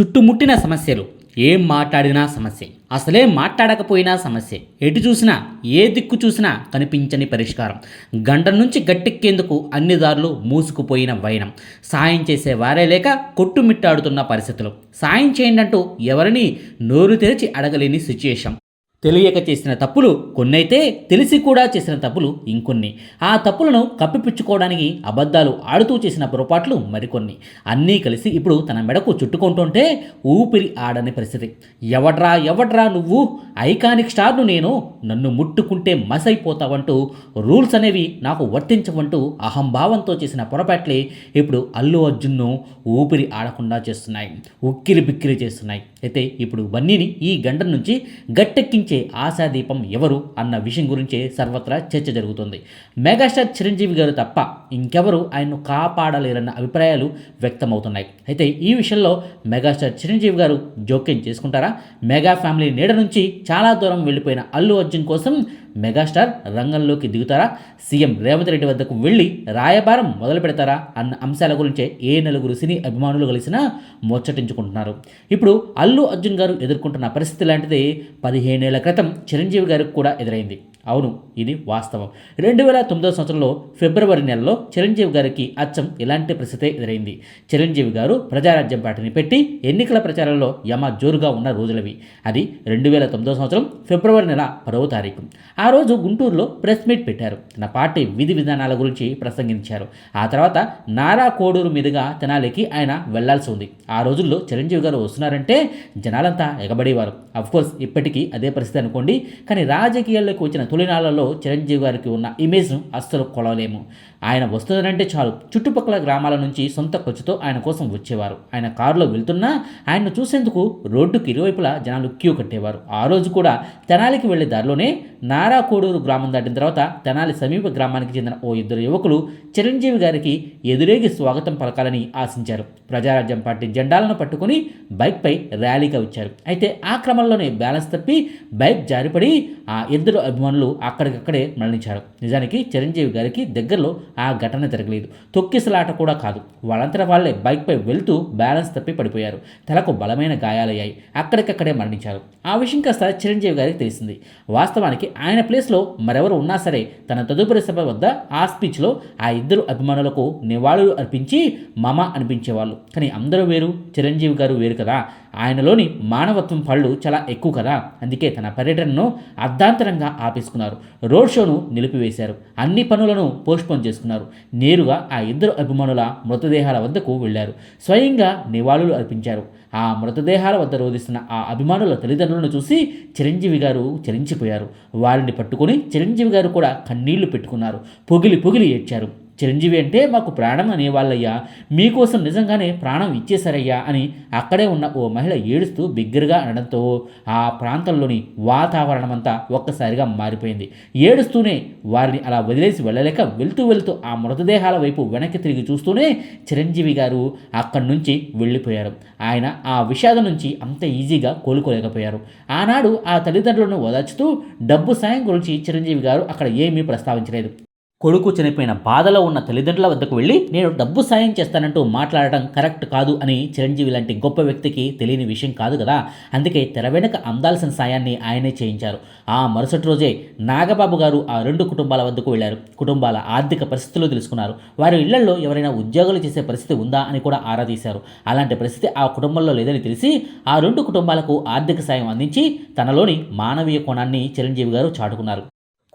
చుట్టుముట్టిన సమస్యలు. ఏం మాట్లాడినా సమస్య. అసలే మాట్లాడకపోయినా సమస్య. ఎటు చూసినా ఏ దిక్కు చూసినా కనిపించని పరిష్కారం. గంట నుంచి గట్టెక్కేందుకు అన్ని దారులు మూసుకుపోయిన వైనం. సాయం చేసే వారే లేక కొట్టుమిట్టాడుతున్న పరిస్థితులు. సాయం చేయండి అంటూ ఎవరిని నోరు తెరిచి అడగలేని సిచ్యుయేషన్. తెలియక చేసిన తప్పులు కొన్నైతే తెలిసి కూడా చేసిన తప్పులు ఇంకొన్ని. ఆ తప్పులను కప్పిపుచ్చుకోవడానికి అబద్ధాలు ఆడుతూ చేసిన పొరపాట్లు మరికొన్ని. అన్నీ కలిసి ఇప్పుడు తన మెడకు చుట్టుకుంటుంటే ఊపిరి ఆడని పరిస్థితి. ఎవడ్రా ఎవడ్రా నువ్వు? ఐకానిక్ స్టార్ను నేను నన్ను ముట్టుకుంటే మసైపోతావంటూ రూల్స్ అనేవి నాకు వర్తించవంటూ అహంభావంతో చేసిన పొరపాట్లే ఇప్పుడు అల్లు అర్జున్ను ఊపిరి ఆడకుండా చేస్తున్నాయి. ఉక్కిరి బిక్కిరి చేస్తున్నాయి. అయితే ఇప్పుడు బన్నీని ఈ గంట నుంచి గట్టెక్కించే ఆశాదీపం ఎవరు అన్న విషయం గురించే సర్వత్రా చర్చ జరుగుతుంది. మెగాస్టార్ చిరంజీవి గారు తప్ప ఇంకెవరు ఆయన్ను కాపాడలేరన్న అభిప్రాయాలు వ్యక్తమవుతున్నాయి. అయితే ఈ విషయంలో మెగాస్టార్ చిరంజీవి గారు జోక్యం చేసుకుంటారా? మెగా ఫ్యామిలీ నీడ నుంచి చాలా దూరం వెళ్ళిపోయిన అల్లు అర్జున్ కోసం మెగాస్టార్ రంగంలోకి దిగుతారా? సీఎం రేవంత్ రెడ్డి వద్దకు వెళ్ళి రాయబారం మొదలు పెడతారా? అన్న అంశాల గురించే ఏ నలుగురు సినీ అభిమానులు కలిసినా ముచ్చటించుకుంటున్నారు. ఇప్పుడు అల్లు అర్జున్ గారు ఎదుర్కొంటున్న పరిస్థితి లాంటిది పదిహేనేళ్ళ క్రితం చిరంజీవి గారికి కూడా ఎదురైంది. అవును ఇది వాస్తవం. రెండు వేల తొమ్మిదో సంవత్సరంలో ఫిబ్రవరి నెలలో చిరంజీవి గారికి అచ్చం ఇలాంటి పరిస్థితే ఎదురైంది. చిరంజీవి గారు ప్రజారాజ్యం పార్టీని పెట్టి ఎన్నికల ప్రచారంలో యమ జోరుగా ఉన్న రోజులవి. అది రెండు వేల తొమ్మిదో సంవత్సరం ఫిబ్రవరి నెల పదవ తారీఖు. ఆ రోజు గుంటూరులో ప్రెస్ మీట్ పెట్టారు. తన పార్టీ విధి విధానాల గురించి ప్రసంగించారు. ఆ తర్వాత నారా కోడూరు మీదుగా తెనాలికి ఆయన వెళ్ళాల్సి ఉంది. ఆ రోజుల్లో చిరంజీవి గారు వస్తున్నారంటే జనాలంతా ఎగబడేవారు. కోర్స్ ఇప్పటికీ అదే పరిస్థితి అనుకోండి. కానీ రాజకీయాల్లోకి వచ్చిన తొలినాళ్ళలో చిరంజీవి గారికి ఉన్న ఇమేజ్ను అస్సలు కొలవలేము. ఆయన వస్తున్నారంటే చాలు. చుట్టుపక్కల గ్రామాల నుంచి సొంత ఖర్చుతో ఆయన కోసం వచ్చేవారు. ఆయన కారులో వెళ్తున్నా ఆయన్ను చూసేందుకు రోడ్డుకి ఇరువైపులా జనాలు క్యూ కట్టేవారు. ఆ రోజు కూడా తెనాలికి వెళ్ళే దారిలోనే నారా కారాకోడూరు గ్రామం దాటిన తర్వాత తెనాలి సమీప గ్రామానికి చెందిన ఓ ఇద్దరు యువకులు చిరంజీవి గారికి ఎదురేగి స్వాగతం పలకాలని ఆశించారు. ప్రజారాజ్యం పార్టీ జెండాలను పట్టుకుని బైక్పై ర్యాలీగా వచ్చారు. అయితే ఆ క్రమంలోనే బ్యాలెన్స్ తప్పి బైక్ జారిపడి ఆ ఇద్దరు అభిమానులు అక్కడికక్కడే మరణించారు. నిజానికి చిరంజీవి గారికి దగ్గరలో ఆ ఘటన జరగలేదు. తొక్కిసలాట కూడా కాదు. వాళ్ళంతా వాళ్ళే బైక్పై వెళ్తూ బ్యాలెన్స్ తప్పి పడిపోయారు. తలకు బలమైన గాయాలయ్యాయి. అక్కడికక్కడే మరణించారు. ఆ విషయం కాస్త చిరంజీవి గారికి తెలిసింది. వాస్తవానికి ఆయన ప్లేస్లో మరెవరు ఉన్నా సరే తన తదుపరి సభ వద్ద ఆ స్పీచ్లో ఆ ఇద్దరు అభిమానులకు నివాళులు అర్పించి మమ అనిపించేవాళ్ళు. కానీ అందరూ వేరు చిరంజీవి గారు వేరు కదా. ఆయనలోని మానవత్వం పళ్ళు చాలా ఎక్కువ కదా. అందుకే తన పర్యటనను అర్ధాంతరంగా ఆపేసుకున్నారు. రోడ్ షోను నిలిపివేశారు. అన్ని పనులను పోస్ట్పోన్ చేసుకున్నారు. నేరుగా ఆ ఇద్దరు అభిమానుల మృతదేహాల వద్దకు వెళ్ళారు. స్వయంగా నివాళులు అర్పించారు. ఆ మృతదేహాల వద్ద రోధిస్తున్న ఆ అభిమానుల తల్లిదండ్రులను చూసి చిరంజీవి గారు చరించిపోయారు. వారిని పట్టుకొని చిరంజీవి గారు కూడా కన్నీళ్ళు పెట్టుకున్నారు. పొగిలి పొగిలి ఏడ్చారు. చిరంజీవి అంటే మాకు ప్రాణం అనేవాళ్ళయ్యా. మీకోసం నిజంగానే ప్రాణం ఇచ్చేశారయ్యా అని అక్కడే ఉన్న ఓ మహిళ ఏడుస్తూ బిగ్గరగా అనడంతో ఆ ప్రాంతంలోని వాతావరణం అంతా ఒక్కసారిగా మారిపోయింది. ఏడుస్తూనే వారిని అలా వదిలేసి వెళ్ళలేక వెళ్తూ వెళ్తూ ఆ మృతదేహాల వైపు వెనక్కి తిరిగి చూస్తూనే చిరంజీవి గారు అక్కడి నుంచి వెళ్ళిపోయారు. ఆయన ఆ విషాదం నుంచి అంత ఈజీగా కోలుకోలేకపోయారు. ఆనాడు ఆ తల్లిదండ్రులను ఓదార్చుతూ డబ్బు సాయం గురించి చిరంజీవి గారు అక్కడ ఏమీ ప్రస్తావించలేదు. కొడుకు చనిపోయిన బాధలో ఉన్న తల్లిదండ్రుల వద్దకు వెళ్ళి నేను డబ్బు సాయం చేస్తానంటూ మాట్లాడటం కరెక్ట్ కాదు అని చిరంజీవి లాంటి గొప్ప వ్యక్తికి తెలియని విషయం కాదు కదా. అందుకే తెర వెనుక అందాల్సిన సాయాన్ని ఆయనే చేయించారు. ఆ మరుసటి రోజే నాగబాబు గారు ఆ రెండు కుటుంబాల వద్దకు వెళ్ళారు. కుటుంబాల ఆర్థిక పరిస్థితులు తెలుసుకున్నారు. వారి ఇళ్ళలో ఎవరైనా ఉద్యోగాలు చేసే పరిస్థితి ఉందా అని కూడా ఆరా తీశారు. అలాంటి పరిస్థితి ఆ కుటుంబంలో లేదని తెలిసి ఆ రెండు కుటుంబాలకు ఆర్థిక సాయం అందించి తనలోని మానవీయ కోణాన్ని చిరంజీవి గారు చాటుకున్నారు.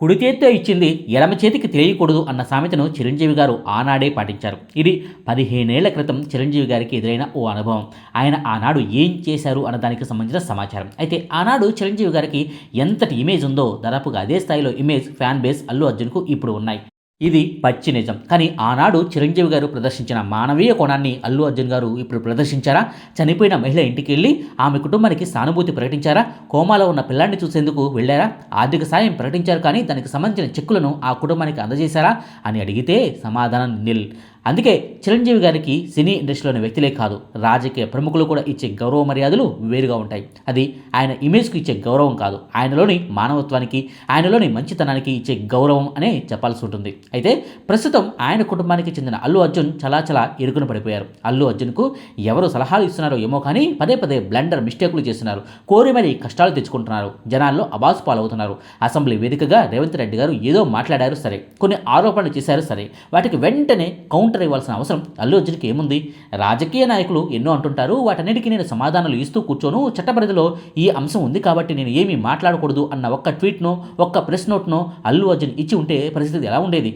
కుడి చేత్తో ఇచ్చింది ఎడమ చేతికి తెలియకూడదు అన్న సామెతను చిరంజీవి గారు ఆనాడే పాటించారు. ఇది పదిహేనేళ్ళ క్రితం చిరంజీవి గారికి ఎదురైన ఓ అనుభవం. ఆయన ఆనాడు ఏం చేశారు అన్న దానికి సంబంధించిన సమాచారం. అయితే ఆనాడు చిరంజీవి గారికి ఎంతటి ఇమేజ్ ఉందో దాదాపుగా అదే స్థాయిలో ఇమేజ్ ఫ్యాన్ బేస్ అల్లు అర్జున్కు ఇప్పుడు ఉన్నాయి. ఇది పచ్చి నిజం. కానీ ఆనాడు చిరంజీవి గారు ప్రదర్శించిన మానవీయ కోణాన్ని అల్లు అర్జున్ గారు ఇప్పుడు ప్రదర్శించారా? చనిపోయిన మహిళ ఇంటికి వెళ్ళి ఆమె కుటుంబానికి సానుభూతి ప్రకటించారా? కోమాలో ఉన్న పిల్లాన్ని చూసేందుకు వెళ్ళారా? ఆర్థిక సాయం ప్రకటించారు కానీ దానికి సంబంధించిన చెక్కులను ఆ కుటుంబానికి అందజేశారా? అని అడిగితే సమాధానం నిల్. అందుకే చిరంజీవి గారికి సినీ ఇండస్ట్రీలోని వ్యక్తులే కాదు రాజకీయ ప్రముఖులు కూడా ఇచ్చే గౌరవ మర్యాదలు వేరుగా ఉంటాయి. అది ఆయన ఇమేజ్కి ఇచ్చే గౌరవం కాదు ఆయనలోని మానవత్వానికి ఆయనలోని మంచితనానికి ఇచ్చే గౌరవం అనే చెప్పాల్సి ఉంటుంది. అయితే ప్రస్తుతం ఆయన కుటుంబానికి చెందిన అల్లు అర్జున్ చాలా చాలా ఇరుకున పడిపోయారు. అల్లు అర్జున్కు ఎవరు సలహాలు ఇస్తున్నారో ఏమో కానీ పదే పదే బ్లండర్ మిస్టేకులు చేస్తున్నారు. కోరి మరీ కష్టాలు తెచ్చుకుంటున్నారు. జనాల్లో అబాసు పాలవుతున్నారు. అసెంబ్లీ వేదికగా రేవంత్ రెడ్డి గారు ఏదో మాట్లాడారు సరే కొన్ని ఆరోపణలు చేశారు సరే వాటికి వెంటనే కౌంటర్ ఇవ్వాల్సిన అవసరం. అల్లు అర్జున్కి ఏముంది? రాజకీయ నాయకులు ఎన్నో అంటుంటారు వాటన్నిటికీ నేను సమాధానాలు ఇస్తూ కూర్చోను చట్టపరిధిలో ఈ అంశం ఉంది కాబట్టి నేను ఏమీ మాట్లాడకూడదు అన్న ఒక్క ట్వీట్నో ఒక్క ప్రెస్ నోట్ను అల్లు అర్జున్ ఇచ్చి ఉంటే పరిస్థితి ఎలా ఉండేది?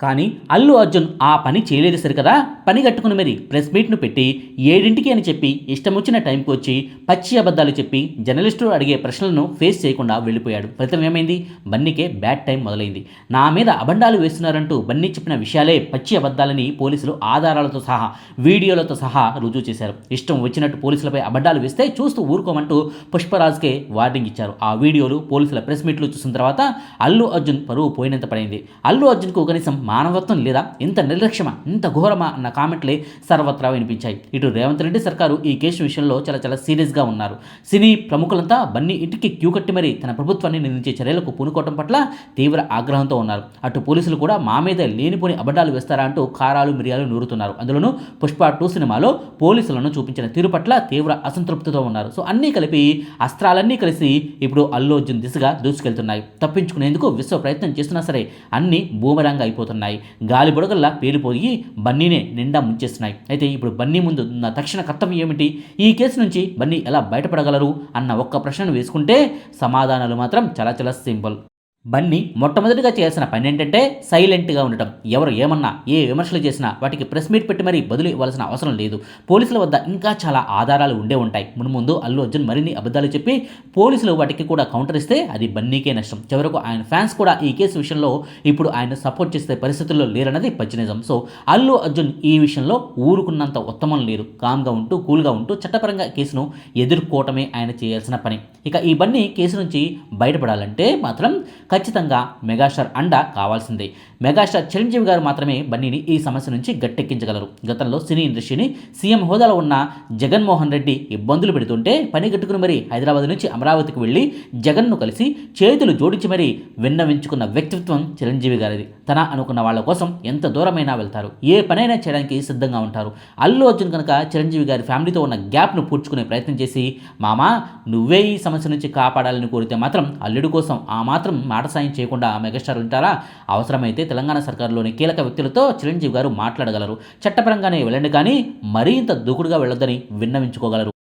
కానీ అల్లు అర్జున్ ఆ పని చేయలేదు సరికదా పని కట్టుకుని మరి ప్రెస్ మీట్ను పెట్టి ఏడింటికి అని చెప్పి ఇష్టం వచ్చిన టైంకి వచ్చి పచ్చి అబద్ధాలు చెప్పి జర్నలిస్టులు అడిగే ప్రశ్నలను ఫేస్ చేయకుండా వెళ్ళిపోయాడు. ఫలితం ఏమైంది? బన్నీకే బ్యాడ్ టైం మొదలైంది. నా మీద అబండాలు వేస్తున్నారంటూ బన్నీ చెప్పిన విషయాలే పచ్చి అబద్ధాలని పోలీసులు ఆధారాలతో సహా వీడియోలతో సహా రుజువు చేశారు. ఇష్టం వచ్చినట్టు పోలీసులపై అబద్ధాలు వేస్తే చూస్తూ ఊరుకోమంటూ పుష్పరాజ్కే వార్నింగ్ ఇచ్చారు. ఆ వీడియోలు పోలీసుల ప్రెస్ మీట్లు చూసిన తర్వాత అల్లు అర్జున్ పరువు పోయినంత పడింది. అల్లు అర్జున్కు కనీసం మానవత్వం లేదా? ఇంత నిర్లక్ష్యమా? ఇంత ఘోరమా? అన్న కామెంట్లే సర్వత్రా వినిపించాయి. ఇటు రేవంత్ రెడ్డి సర్కారు ఈ కేసు విషయంలో చాలా చాలా సీరియస్గా ఉన్నారు. సినీ ప్రముఖులంతా బన్నీ ఇంటికి క్యూ కట్టి మరీ తన ప్రభుత్వాన్ని నిందించే చర్యలకు పూనుకోవడం పట్ల తీవ్ర ఆగ్రహంతో ఉన్నారు. అటు పోలీసులు కూడా మా మీద లేనిపోని అబద్ధాలు వేస్తారా అంటూ కారాలు మిరియాలు నూరుతున్నారు. అందులోనూ పుష్ప టూ సినిమాలో పోలీసులను చూపించిన తీరు పట్ల తీవ్ర అసంతృప్తితో ఉన్నారు. సో అన్నీ కలిపి అస్త్రాలన్నీ కలిసి ఇప్పుడు అల్లు అర్జున్ దిశగా దూసుకెళ్తున్నాయి. తప్పించుకునేందుకు విశ్వ ప్రయత్నం చేస్తున్నా సరే అన్నీ బూమరంగా అయిపోతున్నాయి. గాలి బుడగల్లా పేలిపోయి బన్నీనే నిండా ముంచేస్తున్నాయి. అయితే ఇప్పుడు బన్నీ ముందు ఉన్న తక్షణ కర్తవ్యం ఏమిటి? ఈ కేసు నుంచి బన్నీ ఎలా బయటపడగలరు? అన్న ఒక్క ప్రశ్నను వేసుకుంటే సమాధానాలు మాత్రం చాలా చాలా సింపుల్. బన్నీ మొట్టమొదటిగా చేసిన పని ఏంటంటే సైలెంట్గా ఉండటం. ఎవరు ఏమన్నా ఏ విమర్శలు చేసినా వాటికి ప్రెస్ మీట్ పెట్టి మరీ బదులు ఇవ్వాల్సిన అవసరం లేదు. పోలీసుల వద్ద ఇంకా చాలా ఆధారాలు ఉండే ఉంటాయి. మున్ముందు అల్లు అర్జున్ మరిన్ని అబద్ధాలు చెప్పి పోలీసులు వాటికి కూడా కౌంటర్ ఇస్తే అది బన్నీకే నష్టం. చివరకు ఆయన ఫ్యాన్స్ కూడా ఈ కేసు విషయంలో ఇప్పుడు ఆయన సపోర్ట్ చేసే పరిస్థితుల్లో లేరన్నది పచ్చి నిజం సో అల్లు అర్జున్ ఈ విషయంలో ఊరుకున్నంత ఉత్తమం లేరు కామ్గా ఉంటూ కూల్గా ఉంటూ చట్టపరంగా కేసును ఎదుర్కోవటమే ఆయన చేయాల్సిన పని. ఇక ఈ బన్నీ కేసు నుంచి బయటపడాలంటే మాత్రం ఖచ్చితంగా మెగాస్టార్ అండ కావాల్సిందే. మెగాస్టార్ చిరంజీవి గారు మాత్రమే బన్నీని ఈ సమస్య నుంచి గట్టెక్కించగలరు. గతంలో సినీ ఇండస్ట్రీని సీఎం హోదాలో ఉన్న జగన్మోహన్ రెడ్డి ఇబ్బందులు పెడుతుంటే పని కట్టుకుని మరీ హైదరాబాద్ నుంచి అమరావతికి వెళ్ళి జగన్ను కలిసి చేతులు జోడించి మరీ విన్నవించుకున్న వ్యక్తిత్వం చిరంజీవి గారిది. తన అనుకున్న వాళ్ళ కోసం ఎంత దూరమైనా వెళ్తారు. ఏ పనైనా చేయడానికి సిద్ధంగా ఉంటారు. అల్లు అర్జున్ కనుక చిరంజీవి గారి ఫ్యామిలీతో ఉన్న గ్యాప్ను పూడ్చుకునే ప్రయత్నం చేసి మామ నువ్వే ఈ సమస్య నుంచి కాపాడాలని కోరితే మాత్రం అల్లుడి కోసం ఆ మాత్రం మాట సాయం చేయకుండా మెగాస్టార్ ఉంటారా? అవసరమైతే తెలంగాణ సర్కారులోని కీలక వ్యక్తులతో చిరంజీవి గారు మాట్లాడగలరు. చట్టపరంగానే వెళ్ళండి కానీ మరీ ఇంత దూకుడుగా వెళ్ళొద్దని విన్నవించుకోగలరు.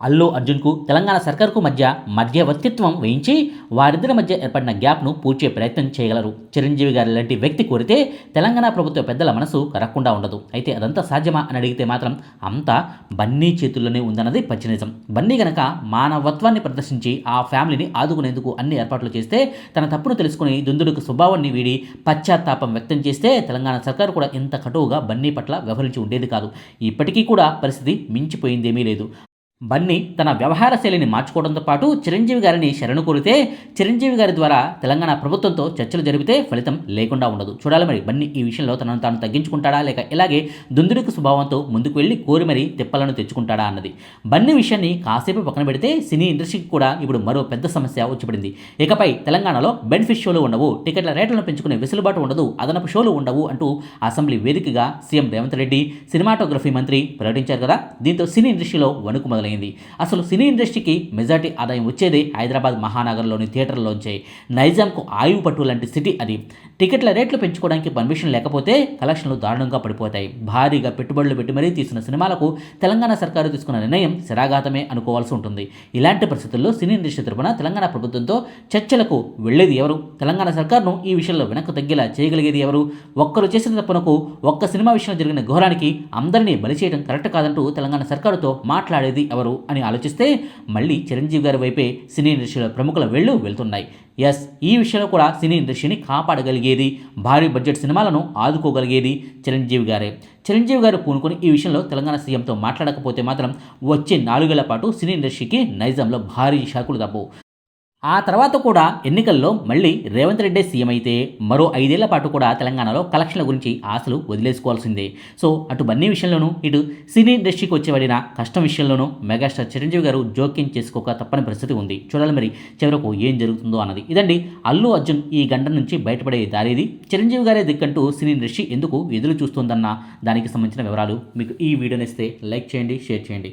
అల్లు అర్జున్కు తెలంగాణ సర్కార్కు మధ్య మధ్యవర్తిత్వం వహించి వారిద్దరి మధ్య ఏర్పడిన గ్యాప్ను పూడ్చే ప్రయత్నం చేయగలరు. చిరంజీవి గారి లాంటి వ్యక్తి కోరితే తెలంగాణ ప్రభుత్వ పెద్దల మనసు కరక్కుండా ఉండదు. అయితే అదంతా సాధ్యమా అని అడిగితే మాత్రం అంతా బన్నీ చేతుల్లోనే ఉందన్నది పచ్చి నిజం బన్నీ గనక మానవత్వాన్ని ప్రదర్శించి ఆ ఫ్యామిలీని ఆదుకునేందుకు అన్ని ఏర్పాట్లు చేస్తే తన తప్పును తెలుసుకుని దుందుడుకు స్వభావాన్ని వీడి పశ్చాత్తాపం వ్యక్తం చేస్తే తెలంగాణ సర్కారు కూడా ఇంత కటువుగా బన్నీ పట్ల వ్యవహరించి ఉండేది కాదు. ఇప్పటికీ కూడా పరిస్థితి మించిపోయిందేమీ లేదు. బన్నీ తన వ్యవహార శైలిని మార్చుకోవడంతో పాటు చిరంజీవి గారిని శరణు కోరితే చిరంజీవి గారి ద్వారా తెలంగాణ ప్రభుత్వంతో చర్చలు జరిపితే ఫలితం లేకుండా ఉండదు. చూడాలి మరి బన్నీ ఈ విషయంలో తనను తాను తగ్గించుకుంటాడా లేక ఇలాగే దుందుడికి స్వభావంతో ముందుకు వెళ్ళి కోరి మరీ తిప్పలను తెచ్చుకుంటాడా అన్నది. బన్నీ విషయాన్ని కాసేపు పక్కన పెడితే సినీ ఇండస్ట్రీకి కూడా ఇప్పుడు మరో పెద్ద సమస్య వచ్చిపడింది. ఇకపై తెలంగాణలో బెనిఫిట్ షోలు ఉండవు టికెట్ల రేట్లను పెంచుకునే వెసులుబాటు ఉండదు అదనపు షోలు ఉండవు అంటూ అసెంబ్లీ వేదికగా సీఎం రేవంత్ రెడ్డి సినిమాటోగ్రఫీ మంత్రి ప్రకటించారు కదా. దీంతో సినీ ఇండస్ట్రీలో వణుకు మొదలైంది అసలు సినీ ఇండస్ట్రీకి మెజార్టీ ఆదాయం వచ్చేదే హైదరాబాద్ మహానగరంలోని థియేటర్లోంచే నైజాంకు ఆయువు పట్టు లాంటి సిటీ అది. టికెట్ల రేట్లు పెంచుకోవడానికి పర్మిషన్ లేకపోతే కలెక్షన్లు దారుణంగా పడిపోతాయి. భారీగా పెట్టుబడులు పెట్టి మరీ తీసిన సినిమాలకు తెలంగాణ సర్కారు తీసుకున్న నిర్ణయం శరాఘాతమే అనుకోవాల్సి ఉంటుంది. ఇలాంటి పరిస్థితుల్లో సినీ ఇండస్ట్రీ తరపున తెలంగాణ ప్రభుత్వంతో చర్చలకు వెళ్ళేది ఎవరు? తెలంగాణ సర్కార్ను ఈ విషయంలో వెనక్కు తగ్గేలా చేయగలిగేది ఎవరు? ఒక్కరు చేసిన తప్పునకు ఒక్క సినిమా విషయంలో జరిగిన ఘోరానికి అందరినీ బలి చేయడం కరెక్ట్ కాదంటూ తెలంగాణ సర్కారుతో మాట్లాడేది ఎవరు అని ఆలోచిస్తే మళ్ళీ చిరంజీవి గారి వైపే సినీ ఇండస్ట్రీలో ప్రముఖుల వెళ్ళు వెళ్తున్నాయి. ఎస్ ఈ విషయంలో కూడా సినీ ఇండస్ట్రీని కాపాడగలిగేది భారీ బడ్జెట్ సినిమాలను ఆదుకోగలిగేది చిరంజీవి గారే. చిరంజీవి గారు పూనుకొని ఈ విషయంలో తెలంగాణ సీఎంతో మాట్లాడకపోతే మాత్రం వచ్చే నాలుగేళ్ళ పాటు సినీ ఇండస్ట్రీకి నైజాంలో భారీ షాకులు తప్పవు. ఆ తర్వాత కూడా ఎన్నికల్లో మళ్ళీ రేవంత్ రెడ్డి సీఎం అయితే మరో ఐదేళ్ళ పాటు కూడా తెలంగాణలో కలెక్షన్ల గురించి ఆశలు వదిలేసుకోవాల్సిందే. సో అటు బన్నీ విషయంలోనూ ఇటు సినీ ఇండస్ట్రీకి వచ్చేబడిన కష్టం విషయంలోనూ మెగాస్టార్ చిరంజీవి గారు జోక్యం చేసుకోక తప్పని పరిస్థితి ఉంది. చూడాలి మరి చివరకు ఏం జరుగుతుందో అన్నది. ఇదండి అల్లు అర్జున్ ఈ గంట నుంచి బయటపడే దారిది. చిరంజీవి గారే దిక్కంటూ సినీ ఇండస్ట్రీ ఎందుకు ఎదురు చూస్తుందన్న దానికి సంబంధించిన వివరాలు మీకు ఈ వీడియోని ఇస్తే లైక్ చేయండి షేర్ చేయండి.